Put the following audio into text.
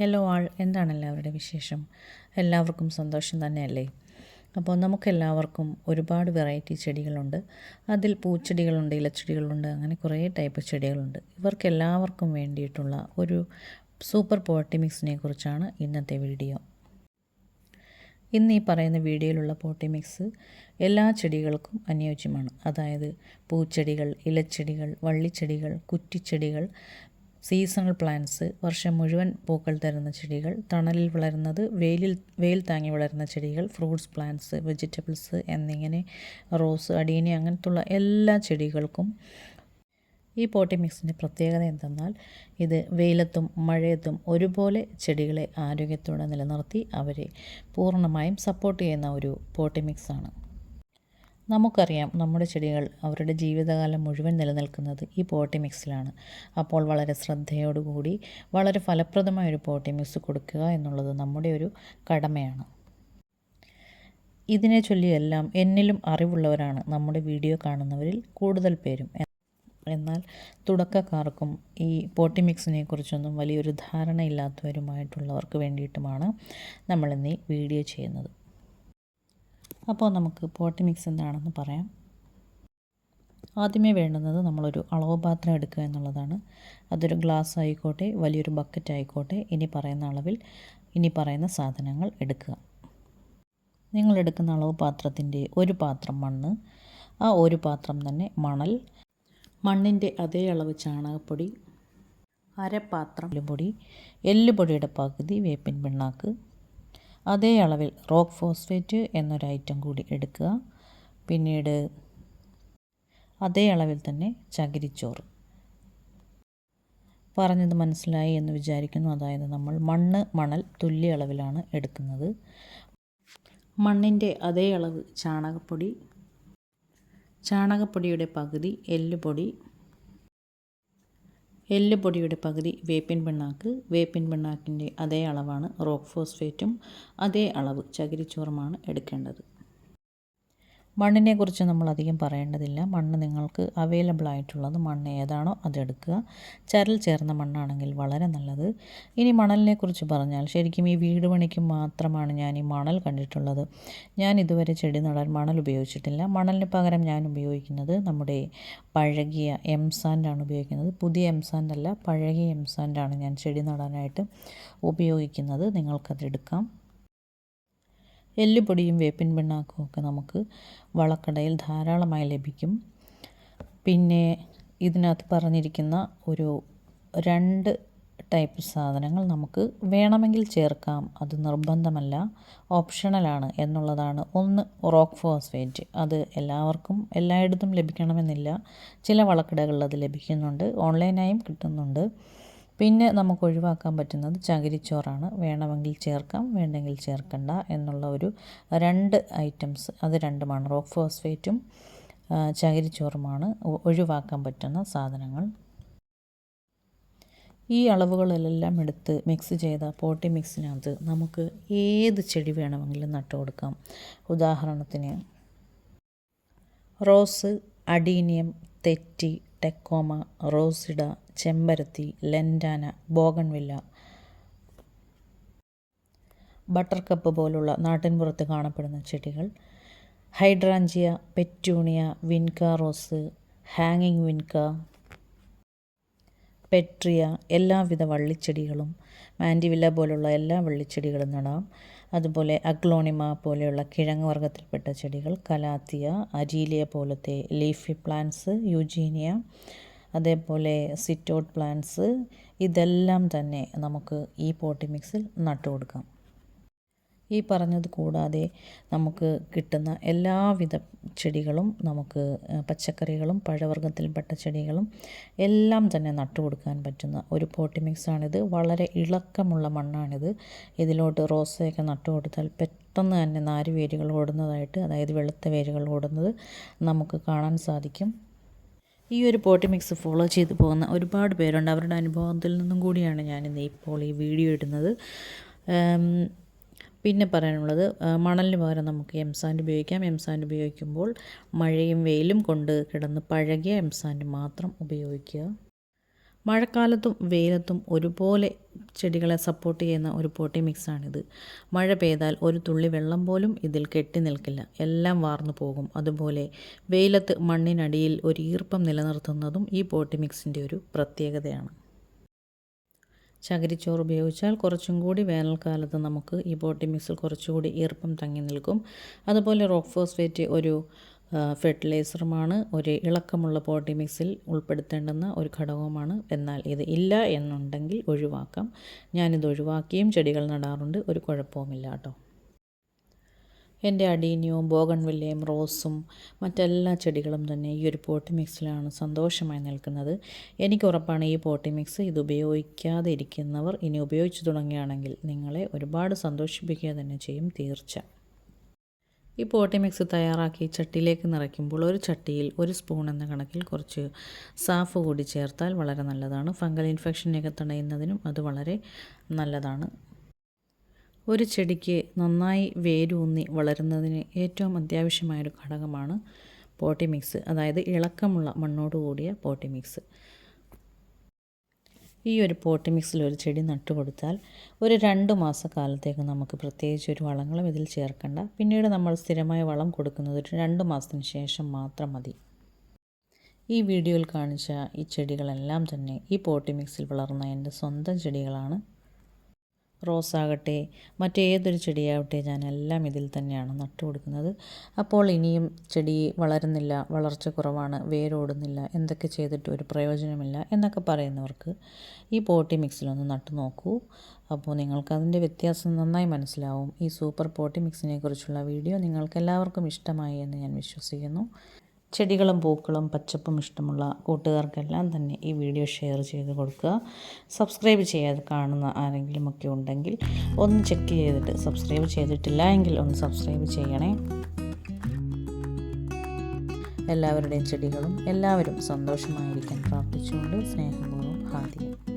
Hello ആൾ എന്താണ് എല്ലാവരുടെ വിശേഷം? എല്ലാവർക്കും സന്തോഷം തന്നെയല്ലേ? അപ്പോൾ നമുക്കെല്ലാവർക്കും ഒരുപാട് വെറൈറ്റി ചെടികളുണ്ട്. അതിൽ പൂച്ചെടികളുണ്ട് ഇലച്ചെടികളുണ്ട് അങ്ങനെ കുറേ ടൈപ്പ് ചെടികളുണ്ട്. ഇവർക്കെല്ലാവർക്കും വേണ്ടിയിട്ടുള്ള ഒരു സൂപ്പർ പോട്ടിമിക്സിനെ കുറിച്ചാണ് ഇന്നത്തെ വീഡിയോ ഇന്ന് ഈ പറയുന്ന വീഡിയോയിലുള്ള പോട്ടി മിക്സ് എല്ലാ ചെടികൾക്കും അനുയോജ്യമാണ്. അതായത് പൂച്ചെടികൾ ഇലച്ചെടികൾ വള്ളിച്ചെടികൾ കുറ്റിച്ചെടികൾ സീസണൽ പ്ലാന്റ്സ് വർഷം മുഴുവൻ പൂക്കൾ തരുന്ന ചെടികൾ തണലിൽ വളരുന്നത് വെയിലിൽ വെയിൽ താങ്ങി വളരുന്ന ചെടികൾ ഫ്രൂട്ട്സ് പ്ലാന്റ്സ് വെജിറ്റബിൾസ് എന്നിങ്ങനെ റോസ് അടീനി അങ്ങനത്തുള്ള എല്ലാ ചെടികൾക്കും. ഈ പോട്ടി മിക്സിന്റെ പ്രത്യേകത എന്തെന്നാൽ ഇത് വെയിലത്തും മഴയത്തും ഒരുപോലെ ചെടികളെ ആരോഗ്യത്തോടെ നിലനിർത്തി അവരെ പൂർണമായും സപ്പോർട്ട് ചെയ്യുന്ന ഒരു പോട്ടി മിക്സാണ് നമുക്കറിയാം നമ്മുടെ ചെടികൾ അവരുടെ ജീവിതകാലം മുഴുവൻ നിലനിൽക്കുന്നത് ഈ പോട്ടി മിക്സിലാണ് അപ്പോൾ വളരെ ശ്രദ്ധയോടുകൂടി വളരെ ഫലപ്രദമായ ഒരു പോട്ടി മിക്സ് കൊടുക്കുക എന്നുള്ളത് നമ്മുടെ ഒരു കടമയാണ്. ഇതിനെ ചൊല്ലിയെല്ലാം എന്നിലും അറിവുള്ളവരാണ് നമ്മുടെ വീഡിയോ കാണുന്നവരിൽ കൂടുതൽ പേരും. എന്നാൽ തുടക്കക്കാർക്കും ഈ പോട്ടി മിക്സിനെ കുറിച്ചൊന്നും വലിയൊരു ധാരണയില്ലാത്തവരുമായിട്ടുള്ളവർക്ക് വേണ്ടിയിട്ടുമാണ് നമ്മളിന്ന് ഈ വീഡിയോ ചെയ്യുന്നത്. അപ്പോൾ നമുക്ക് പോട്ടി മിക്സ് എന്താണെന്ന് പറയാം. ആദ്യമേ വേണ്ടുന്നത് നമ്മളൊരു അളവ് പാത്രം എടുക്കുക എന്നുള്ളതാണ്. അതൊരു ഗ്ലാസ് ആയിക്കോട്ടെ വലിയൊരു ബക്കറ്റ് ആയിക്കോട്ടെ ഇനി പറയുന്ന അളവിൽ ഇനി പറയുന്ന സാധനങ്ങൾ എടുക്കുക. നിങ്ങൾ എടുക്കുന്ന അളവ് പാത്രത്തിന്റെ ഒരു പാത്രം മണ്ണ് ആ ഒരു പാത്രം തന്നെ മണൽ മണ്ണിന്റെ അതേ അളവ് ചാണകപ്പൊടി അരപ്പാത്രം എല്ലുപൊടി എല്ലുപൊടിയുടെ പകുതി വേപ്പിൻ പിണ്ണാക്ക് അതേ അളവിൽ റോക്ക് ഫോസ്ഫേറ്റ് എന്നൊരു ഐറ്റം കൂടി എടുക്കുക. പിന്നീട് അതേ അളവിൽ തന്നെ ചകിരിച്ചോറ്. പറഞ്ഞത് മനസ്സിലായി എന്ന് വിചാരിക്കുന്നു. അതായത് നമ്മൾ മണ്ണ് മണൽ തുല്യ അളവിലാണ് എടുക്കുന്നത്. മണ്ണിന്റെ അതേ അളവ് ചാണകപ്പൊടി ചാണകപ്പൊടിയുടെ പകുതി എല്ലുപൊടി എല്ലുപൊടിയുടെ പകുതി വേപ്പിൻ പിണ്ണാക്ക് വേപ്പിൻ പിണ്ണാക്കിന്റെ അതേ അളവാണ് റോക്ക് ഫോസ്ഫേറ്റും അതേ അളവ് ചകിരിച്ചോറുമാണ് എടുക്കേണ്ടത്. മണ്ണിനെക്കുറിച്ച് നമ്മൾ അധികം പറയേണ്ടതില്ല. മണ്ണ് നിങ്ങൾക്ക് അവൈലബിൾ ആയിട്ടുള്ളത് മണ്ണ് ഏതാണോ അതെടുക്കുക. ചരൽ ചേർന്ന മണ്ണാണെങ്കിൽ വളരെ നല്ലത്. ഇനി മണലിനെ കുറിച്ച് പറഞ്ഞാൽ ശരിക്കും ഈ വീട് പണിക്ക് മാത്രമാണ് ഞാൻ ഈ മണൽ കണ്ടിട്ടുള്ളത്. ഞാൻ ഇതുവരെ ചെടി നടാൻ മണൽ ഉപയോഗിച്ചിട്ടില്ല. മണലിന് പകരം ഞാൻ ഉപയോഗിക്കുന്നത് നമ്മുടെ പഴകിയ എം സാൻഡാണ് ഉപയോഗിക്കുന്നത്. പുതിയ എം സാൻഡല്ല പഴകിയ എം സാൻഡാണ് ഞാൻ ചെടി നടാനായിട്ട് ഉപയോഗിക്കുന്നത്. നിങ്ങൾക്കതെടുക്കാം എല്ലുപൊടിയും വേപ്പിൻ പിണ്ണാക്കും ഒക്കെ നമുക്ക് വളക്കടയിൽ ധാരാളമായി ലഭിക്കും. പിന്നെ ഇതിനകത്ത് പറഞ്ഞിരിക്കുന്ന ഒരു രണ്ട് ടൈപ്പ് സാധനങ്ങൾ നമുക്ക് വേണമെങ്കിൽ ചേർക്കാം. അത് നിർബന്ധമല്ല. ഓപ്ഷണലാണ് എന്നുള്ളതാണ്. ഒന്ന് റോക്ക് ഫോസ്ഫേറ്റ്. അത് എല്ലാവർക്കും എല്ലായിടത്തും ലഭിക്കണമെന്നില്ല. ചില വളക്കടകളിൽ അത് ലഭിക്കുന്നുണ്ട്. ഓൺലൈനായും കിട്ടുന്നുണ്ട്. പിന്നെ നമുക്ക് ഒഴിവാക്കാൻ പറ്റുന്നത് ചകിരിച്ചോറാണ്. വേണമെങ്കിൽ ചേർക്കാം വേണ്ടെങ്കിൽ ചേർക്കണ്ട എന്നുള്ള ഒരു രണ്ട് ഐറ്റംസ് അത് രണ്ടുമാണ്. റോക്ക് ഫോസ്ഫേറ്റും ചകിരിച്ചോറുമാണ് ഒഴിവാക്കാൻ പറ്റുന്ന സാധനങ്ങൾ. ഈ അളവുകളെല്ലാം എടുത്ത് മിക്സ് ചെയ്ത പോട്ടി മിക്സിനകത്ത് നമുക്ക് ഏത് ചെടി വേണമെങ്കിലും നട്ടു കൊടുക്കാം. ഉദാഹരണത്തിന് റോസ് അഡീനിയം തെറ്റി ടെക്കോമ റോസിഡ ചെമ്പരത്തി ലെൻഡാന ബോഗൺവില്ല. ബട്ടർ കപ്പ് പോലുള്ള നാട്ടിൻപുറത്ത് കാണപ്പെടുന്ന ചെടികൾ ഹൈഡ്രാഞ്ചിയ പെറ്റൂണിയ വിൻകാ റോസ് ഹാങ്ങിങ് വിൻക പെട്രിയ എല്ലാവിധ വള്ളിച്ചെടികളും മാൻഡിവില്ല പോലുള്ള എല്ലാ വള്ളിച്ചെടികളും നടാം. അതുപോലെ അഗ്ലോണിമ പോലെയുള്ള കിഴങ്ങ് വർഗത്തിൽപ്പെട്ട ചെടികൾ കലാത്തിയ അരീലിയ പോലത്തെ ലീഫി പ്ലാന്റ്സ് യുജീനിയ അതേപോലെ സിറ്റോട്ട് പ്ലാന്റ്സ് ഇതെല്ലാം തന്നെ നമുക്ക് ഈ പോട്ടി മിക്സിൽ നട്ടു കൊടുക്കാം ഈ പറഞ്ഞത് കൂടാതെ നമുക്ക് കിട്ടുന്ന എല്ലാവിധ ചെടികളും നമുക്ക് പച്ചക്കറികളും പഴവർഗത്തിൽപ്പെട്ട ചെടികളും എല്ലാം തന്നെ നട്ടു കൊടുക്കാൻ പറ്റുന്ന ഒരു പോട്ടി മിക്സാണിത്. വളരെ ഇളക്കമുള്ള മണ്ണാണിത്. ഇതിലോട്ട് റോസയൊക്കെ നട്ടു കൊടുത്താൽ പെട്ടെന്ന് തന്നെ നാല് വേരുകൾ ഓടുന്നതായിട്ട് അതായത് വെളുത്ത വേരുകൾ ഓടുന്നത് നമുക്ക് കാണാൻ സാധിക്കും. ഈ ഒരു പോട്ടി മിക്സ് ഫോളോ ചെയ്തു പോകുന്ന ഒരുപാട് പേരുണ്ട്. അവരുടെ അനുഭവത്തിൽ നിന്നും കൂടിയാണ് ഞാനിന്ന് ഇപ്പോൾ ഈ വീഡിയോ ഇടുന്നത്. പിന്നെ പറയാനുള്ളത് മണലിന് പകരം നമുക്ക് എം സാൻഡ് ഉപയോഗിക്കാം. എം സാൻഡ് ഉപയോഗിക്കുമ്പോൾ മഴയും വെയിലും കൊണ്ട് കിടന്ന് പഴകിയ എം സാൻഡ് മാത്രം ഉപയോഗിക്കുക. മഴക്കാലത്തും വെയിലത്തും ഒരുപോലെ ചെടികളെ സപ്പോർട്ട് ചെയ്യുന്ന ഒരു പോട്ടി മിക്സാണിത്. മഴ പെയ്താൽ ഒരു തുള്ളി വെള്ളം പോലും ഇതിൽ കെട്ടി നിൽക്കില്ല. എല്ലാം വാർന്നു പോകും. അതുപോലെ വെയിലത്ത് മണ്ണിനടിയിൽ ഒരു ഈർപ്പം നിലനിർത്തുന്നതും ഈ പോട്ടി മിക്സിന്റെ ഒരു പ്രത്യേകതയാണ്. ചകിരിച്ചോറ് ഉപയോഗിച്ചാൽ കുറച്ചും കൂടി വേനൽക്കാലത്ത് നമുക്ക് ഈ ബോട്ടി മിക്സിൽ കുറച്ചുകൂടി ഈർപ്പം തങ്ങി നിൽക്കും. അതുപോലെ റോക്ക് ഫോസ്ഫേറ്റ് ഒരു ഫെർട്ടിലൈസറുമാണ്. ഒരു ഇളക്കമുള്ള ബോട്ടി മിക്സിൽ ഉൾപ്പെടുത്തേണ്ടുന്ന ഒരു ഘടകവുമാണ്. എന്നാൽ ഇത് ഇല്ല എന്നുണ്ടെങ്കിൽ ഒഴിവാക്കാം. ഞാനിത് ഒഴിവാക്കിയും ചെടികൾ നടാറുണ്ട്. ഒരു കുഴപ്പവുമില്ല കേട്ടോ. എന്റെ അടീനിയവും ബോഗൺവില്ലയും റോസും മറ്റെല്ലാ ചെടികളും തന്നെ ഈ ഒരു പോട്ടി മിക്സിലാണ് സന്തോഷമായി നിൽക്കുന്നത്. എനിക്ക് ഉറപ്പാണ് ഈ പോട്ടി മിക്സ് ഇത് ഉപയോഗിക്കാതെ ഇരിക്കുന്നവർ ഇനി ഉപയോഗിച്ചു തുടങ്ങുകയാണെങ്കിൽ നിങ്ങളെ ഒരുപാട് സന്തോഷിപ്പിക്കുക തന്നെ ചെയ്യും തീർച്ച ഈ പോട്ടി മിക്സ് തയ്യാറാക്കി ചട്ടിയിലേക്ക് നിറയ്ക്കുമ്പോൾ ഒരു ചട്ടിയിൽ ഒരു സ്പൂൺ എന്ന കണക്കിൽ കുറച്ച് സാഫ് കൂടി ചേർത്താൽ വളരെ നല്ലതാണ്. ഫംഗൽ ഇൻഫെക്ഷനെയൊക്കെ തടയുന്നതിനും അത് വളരെ നല്ലതാണ്. ഒരു ചെടിക്ക് നന്നായി വേരൂന്നി വളരുന്നതിന് ഏറ്റവും അത്യാവശ്യമായൊരു ഘടകമാണ് പോട്ടി മിക്സ് അതായത് ഇളക്കമുള്ള മണ്ണോട് കൂടിയ പോട്ടി മിക്സ് ഈ ഒരു പോട്ടി മിക്സിൽ ഒരു ചെടി നട്ടുകൊടുത്താൽ ഒരു രണ്ട് മാസക്കാലത്തേക്ക് നമുക്ക് പ്രത്യേകിച്ച് ഒരു വളങ്ങളും ഇതിൽ ചേർക്കണ്ട. പിന്നീട് നമ്മൾ സ്ഥിരമായ വളം കൊടുക്കുന്നത് ഒരു രണ്ട് മാസത്തിന് ശേഷം മാത്രം മതി. ഈ വീഡിയോയിൽ കാണിച്ച ഈ ചെടികളെല്ലാം തന്നെ ഈ പോട്ടി മിക്സിൽ വളർന്ന എന്റെ സ്വന്തം ചെടികളാണ്. റോസാകട്ടെ മറ്റേതൊരു ചെടിയാവട്ടെ ഞാനെല്ലാം ഇതിൽ തന്നെയാണ് നട്ടു കൊടുക്കുന്നത്. അപ്പോൾ ഇനിയും ചെടി വളരുന്നില്ല വളർച്ച കുറവാണ് വേരോടുന്നില്ല എന്തൊക്കെ ചെയ്തിട്ട് ഒരു പ്രയോജനമില്ല എന്നൊക്കെ പറയുന്നവർക്ക് ഈ പോട്ടി മിക്സിലൊന്ന് നട്ടു നോക്കൂ. അപ്പോൾ നിങ്ങൾക്കതിന്റെ വ്യത്യാസം നന്നായി മനസ്സിലാവും. ഈ സൂപ്പർ പോട്ടി മിക്സിനെ കുറിച്ചുള്ള വീഡിയോ നിങ്ങൾക്കെല്ലാവർക്കും ഇഷ്ടമായി എന്ന് ഞാൻ വിശ്വസിക്കുന്നു. ചെടികളും പൂക്കളും പച്ചപ്പും ഇഷ്ടമുള്ള കൂട്ടുകാർക്കെല്ലാം തന്നെ ഈ വീഡിയോ ഷെയർ ചെയ്ത് കൊടുക്കുക. സബ്സ്ക്രൈബ് ചെയ്യാതെ കാണുന്ന ആരെങ്കിലുമൊക്കെ ഉണ്ടെങ്കിൽ ഒന്ന് ചെക്ക് ചെയ്തിട്ട് സബ്സ്ക്രൈബ് ചെയ്തിട്ടില്ല എങ്കിൽ ഒന്ന് സബ്സ്ക്രൈബ് ചെയ്യണേ. എല്ലാവരുടെയും ചെടികളും എല്ലാവരും സന്തോഷമായിരിക്കാൻ പ്രാർത്ഥിച്ചുകൊണ്ട് സ്നേഹപൂർവം ഹാദിയും.